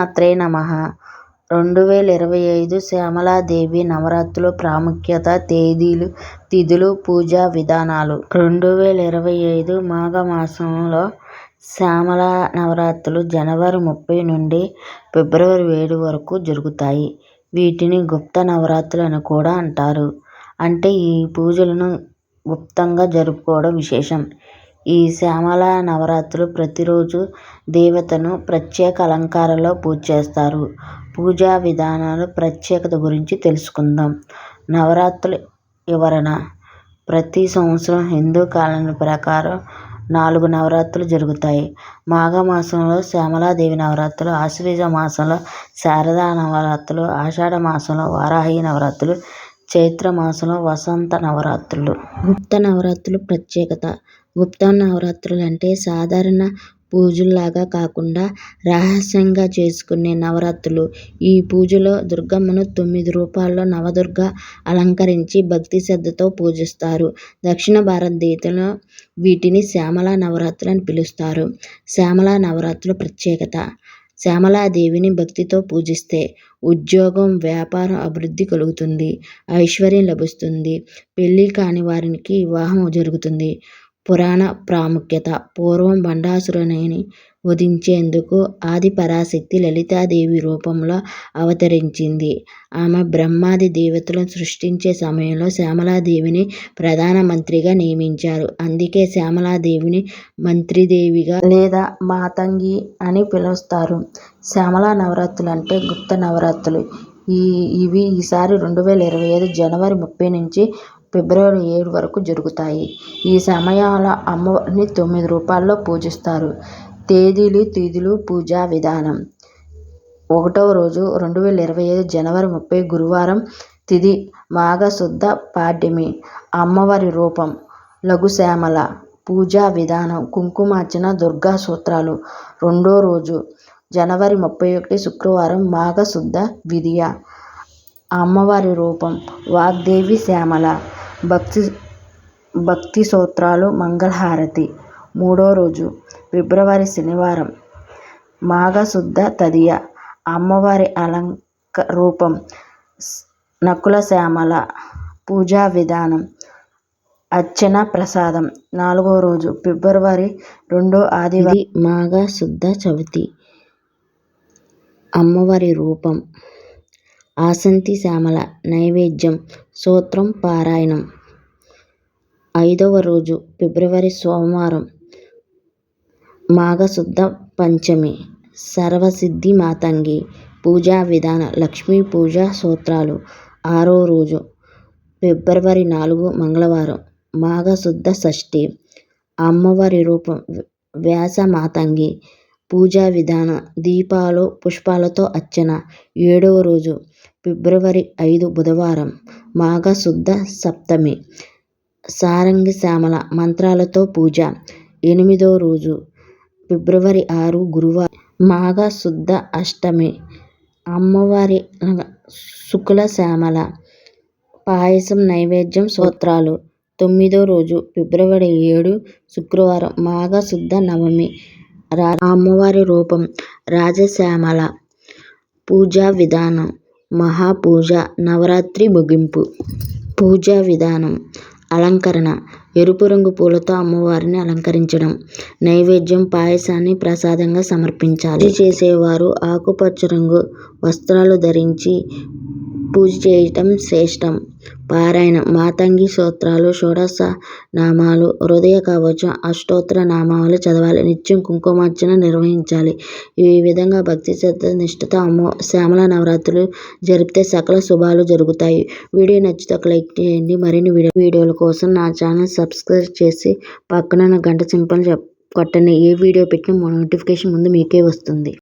శ్రీమాత్రే నమః. రెండు వేల ఇరవై ఐదు శ్యామలాదేవి నవరాత్రుల ప్రాముఖ్యత తేదీలు తిథులు పూజా విధానాలు. రెండు వేల ఇరవై ఐదు మాఘమాసంలో శ్యామల నవరాత్రులు జనవరి ముప్పై నుండి ఫిబ్రవరి ఏడు వరకు జరుగుతాయి. వీటిని గుప్త నవరాత్రులు అని కూడా అంటారు. అంటే ఈ పూజలను గుప్తంగా జరుపుకోవడం విశేషం. ఈ శ్యామల నవరాత్రులు ప్రతిరోజు దేవతను ప్రత్యేక అలంకారంలో పూజ చేస్తారు. పూజా విధానాలు ప్రత్యేకత గురించి తెలుసుకుందాం. నవరాత్రుల వివరణ. ప్రతి సంవత్సరం హిందూ కాలం ప్రకారం నాలుగు నవరాత్రులు జరుగుతాయి. మాఘమాసంలో శ్యామలాదేవి నవరాత్రులు ఆశ్వేజ మాసంలో శారదా నవరాత్రులు ఆషాఢ మాసంలో వారాహి నవరాత్రులు చైత్ర మాసంలో వసంత నవరాత్రులు. గుప్త నవరాత్రులు ప్రత్యేకత. గుప్త నవరాత్రులు అంటే సాధారణ పూజల్లాగా కాకుండా రహస్యంగా చేసుకునే నవరాత్రులు. ఈ పూజలో దుర్గమ్మను తొమ్మిది రూపాల్లో నవదుర్గ అలంకరించి భక్తి శ్రద్ధతో పూజిస్తారు. దక్షిణ భారతదేశంలో వీటిని శ్యామలా నవరాత్రులు అని పిలుస్తారు. శ్యామలా నవరాత్రుల ప్రత్యేకత. శ్యామలాదేవిని భక్తితో పూజిస్తే ఉద్యోగం వ్యాపారం అభివృద్ధి కలుగుతుంది ఐశ్వర్యం లభిస్తుంది పెళ్ళి కాని వారికి వివాహం జరుగుతుంది. పురాణ ప్రాముఖ్యత. పూర్వం భండాసురుడిని వధించేందుకు ఆది పరాశక్తి లలితాదేవి రూపంలో అవతరించింది. ఆమె బ్రహ్మాది దేవతలను సృష్టించే సమయంలో శ్యామలాదేవిని ప్రధాన మంత్రిగా నియమించారు. అందుకే శ్యామలాదేవిని మంత్రిదేవిగా లేదా మాతంగి అని పిలుస్తారు. శ్యామలా నవరాత్రులు అంటే గుప్త నవరాత్రులు. ఈ ఇవి ఈసారి రెండు వేల ఇరవై ఐదు జనవరి ముప్పై నుంచి ఫిబ్రవరి ఏడు వరకు జరుగుతాయి. ఈ సమయాల అమ్మవారిని తొమ్మిది రూపాల్లో పూజిస్తారు. తేదీలు తిథులు పూజా విధానం. ఒకటవ రోజు రెండు వేల ఇరవై ఐదు జనవరి ముప్పై గురువారం తిథి మాఘశుద్ధ పాడ్యమి. అమ్మవారి రూపం లఘుశ్యామల పూజా విధానం కుంకుమార్చన దుర్గా సూత్రాలు. రెండో రోజు జనవరి ముప్పై ఒకటి శుక్రవారం మాఘశుద్ధ విధియ. అమ్మవారి రూపం వాగ్దేవి శ్యామల భక్తి భక్తి సూత్రాలు మంగళహారతి. మూడో రోజు ఫిబ్రవరి శనివారం మాఘశుద్ధ తదియ. అమ్మవారి అలంక రూపం నకుల శ్యామల పూజా విధానం అర్చన ప్రసాదం. నాలుగో రోజు ఫిబ్రవరి రెండో ఆదివారం మాఘ శుద్ధ చవితి. అమ్మవారి రూపం. ఆసంతి శ్యామల నైవేద్యం. సూత్రం పారాయణం. ఐదవ రోజు ఫిబ్రవరి సోమవారం. మాఘశుద్ధ పంచమి. సర్వసిద్ధి మాతంగి. పూజా విధానం లక్ష్మీ పూజా సూత్రాలు ఆరో రోజు ఫిబ్రవరి నాలుగు మంగళవారం. మాఘశుద్ధ షష్ఠి. అమ్మవారి రూపం వ్యాస మాతంగి. పూజా విధానం దీపాలు పుష్పాలతో అర్చన. ఏడవ రోజు ఫిబ్రవరి ఐదు బుధవారం మాఘశుద్ధ సప్తమి. సారంగి శ్యామల మంత్రాలతో పూజ. ఎనిమిదో రోజు ఫిబ్రవరి ఆరు గురువారం మాఘ శుద్ధ అష్టమి. అమ్మవారి శుక్ల శ్యామల. పాయసం నైవేద్యం సూత్రాలు తొమ్మిదో రోజు ఫిబ్రవరి ఏడు శుక్రవారం మాఘ శుద్ధ నవమి. అమ్మవారి రూపం రాజశ్యామల పూజా విధానం మహాపూజ నవరాత్రి ముగింపు. పూజా విధానం అలంకరణ ఎరుపు రంగు పూలతో అమ్మవారిని అలంకరించడం నైవేద్యం పాయసాన్ని ప్రసాదంగా సమర్పించాలి. చేసేవారు ఆకుపచ్చ రంగు వస్త్రాలు ధరించి పూజ చేయటం శ్రేష్టం. పారాయణం మాతంగి స్తోత్రాలు షోడశ నామాలు హృదయ కవచం అష్టోత్తర నామాలు చదవాలి నిత్యం కుంకుమార్చన నిర్వహించాలి. ఈ విధంగా భక్తి శ్రద్ధ నిష్ఠత అమ్మో శ్యామల నవరాత్రులు జరిపితే సకల శుభాలు జరుగుతాయి. వీడియో నచ్చితే ఒక లైక్ చేయండి. మరిన్ని వీడియో వీడియోల కోసం నా ఛానల్ సబ్స్క్రైబ్ చేసి పక్కన గంట సింబల్ కొట్టండి. ఏ వీడియో పెట్టినా నోటిఫికేషన్ ముందు మీకే వస్తుంది.